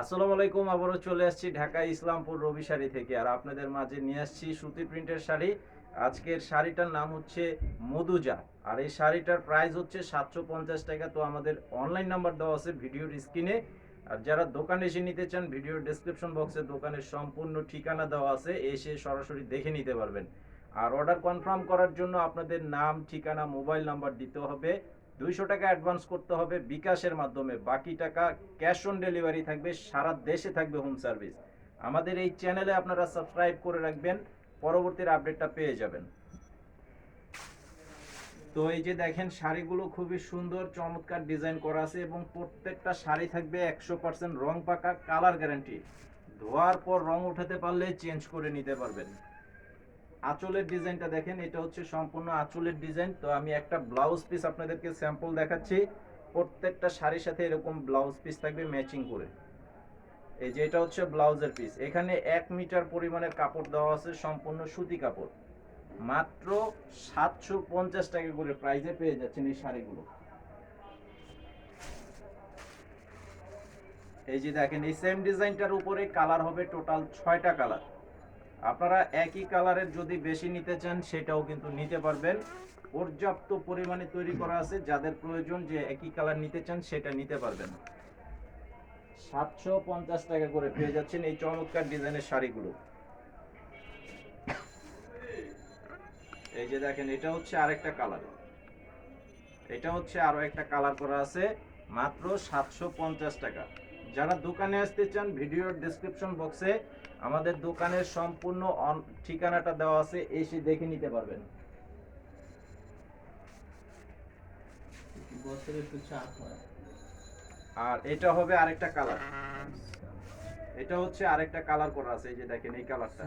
আসসালামু আলাইকুম, আবারও চলে আসছি ঢাকা ইসলামপুর রবি শাড়ি থেকে, আর আপনাদের মাঝে নিয়ে আসছি সুতি প্রিন্টের শাড়ি। আজকের শাড়িটার নাম হচ্ছে মধুজা, আর এই শাড়িটার প্রাইস হচ্ছে সাতশো পঞ্চাশ টাকা। তো আমাদের অনলাইন নাম্বার দেওয়া আছে ভিডিওর স্ক্রিনে আর যারা দোকানে এসে নিতে চান, ভিডিওর ডেসক্রিপশন বক্সে দোকানের সম্পূর্ণ ঠিকানা দেওয়া আছে, এসে সরাসরি দেখে নিতে পারবেন। আর অর্ডার কনফার্ম করার জন্য আপনাদের নাম, ঠিকানা মোবাইল নাম্বার দিতে হবে। দুইশো টাকা অ্যাডভান্স করতে হবে বিকাশের মাধ্যমে, বাকি টাকা ক্যাশ অন ডেলিভারি থাকবে, সারা দেশে থাকবে হোম সার্ভিস আমাদের এই চ্যানেলে আপনারা সাবস্ক্রাইব করে রাখবেন, পরবর্তীর আপডেটটা পেয়ে যাবেন। তো এই যে দেখেন, শাড়িগুলো খুবই সুন্দর, চমৎকার ডিজাইন করা আছে এবং প্রত্যেকটা শাড়ি থাকবে একশো পার্সেন্ট রং পাকা কালার গ্যারান্টি ধোয়ার পর রং উঠাতে পারলে চেঞ্জ করে নিতে পারবেন। আঁচলের ডিজাইনটা দেখেন, এটা হচ্ছে সম্পূর্ণ আঁচলের ডিজাইন। তো আমি একটা ব্লাউজ পিস আপনাদেরকে স্যাম্পল দেখাচ্ছি। প্রত্যেকটা শাড়ির সাথে এরকম ব্লাউজ পিস থাকবে ম্যাচিং করে। এই যে এটা হচ্ছে ব্লাউজের পিস এখানে এক মিটার পরিমাণের কাপড় দেওয়া আছে, সম্পূর্ণ সুতি কাপড়। মাত্র সাতশো পঞ্চাশ টাকা করে প্রাইজে পেয়ে যাচ্ছেন এই শাড়িগুলো। এই যে দেখেন, এই সেম ডিজাইনটার উপরে কালার হবে টোটাল ছয়টা কালার আপনারা একই কালারের যদি বেশি নিতে চান, সেটাও কিন্তু নিতে পারবেন। পর্যাপ্ত পরিমাণে তৈরি করা আছে, যাদের প্রয়োজন যে একই কালার নিতে চান, সেটা নিতে পারবেন। সাতশো পঞ্চাশ টাকা করে পেয়ে যাচ্ছেন এই চমৎকার ডিজাইনের শাড়িগুলো। এই যে দেখেন, এটা হচ্ছে আরেকটা কালার। এটা হচ্ছে আরও একটা কালার করা আছে, মাত্র সাতশো পঞ্চাশ টাকা। যারা দোকানে আসতে চান ভিডিওর ডেসক্রিপশন বক্সে আমাদের দোকানের সম্পূর্ণ ঠিকানাটা দেওয়া আছে এসে দেখে নিতে পারবেন। আর এটা হবে আরেকটা কালার এটা হচ্ছে আরেকটা কালার করা আছে এই যে দেখেন এই কালারটা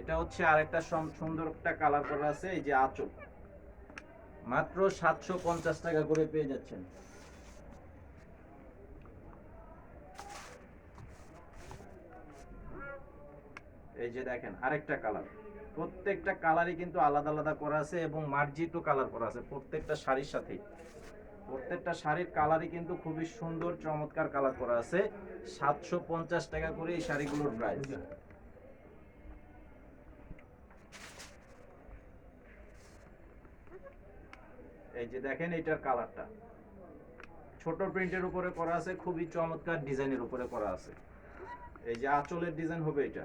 এটা হচ্ছে আরেকটা সুন্দর একটা কালার করা আছে এই যে আঁচল। মাত্র সাতশো পঞ্চাশ টাকা করে পেয়ে যাচ্ছেন। এই যে দেখেন, আরেকটা কালার প্রত্যেকটা কালারই কিন্তু আলাদা আলাদা করা আছে এবং মার্জিত কালার করা আছে, প্রত্যেকটা শাড়ির সাথেই প্রত্যেকটা শাড়ির কালারই কিন্তু খুবই সুন্দর, চমৎকার কালার করা আছে। সাতশো পঞ্চাশ টাকা করে এই শাড়িগুলোর প্রাইস এই যে দেখেন এটার কালারটা ছোট প্রিন্টের উপরে করা আছে, খুবই চমৎকার ডিজাইনের উপরে করা আছে। এই যে আঁচলের ডিজাইন হবে এটা।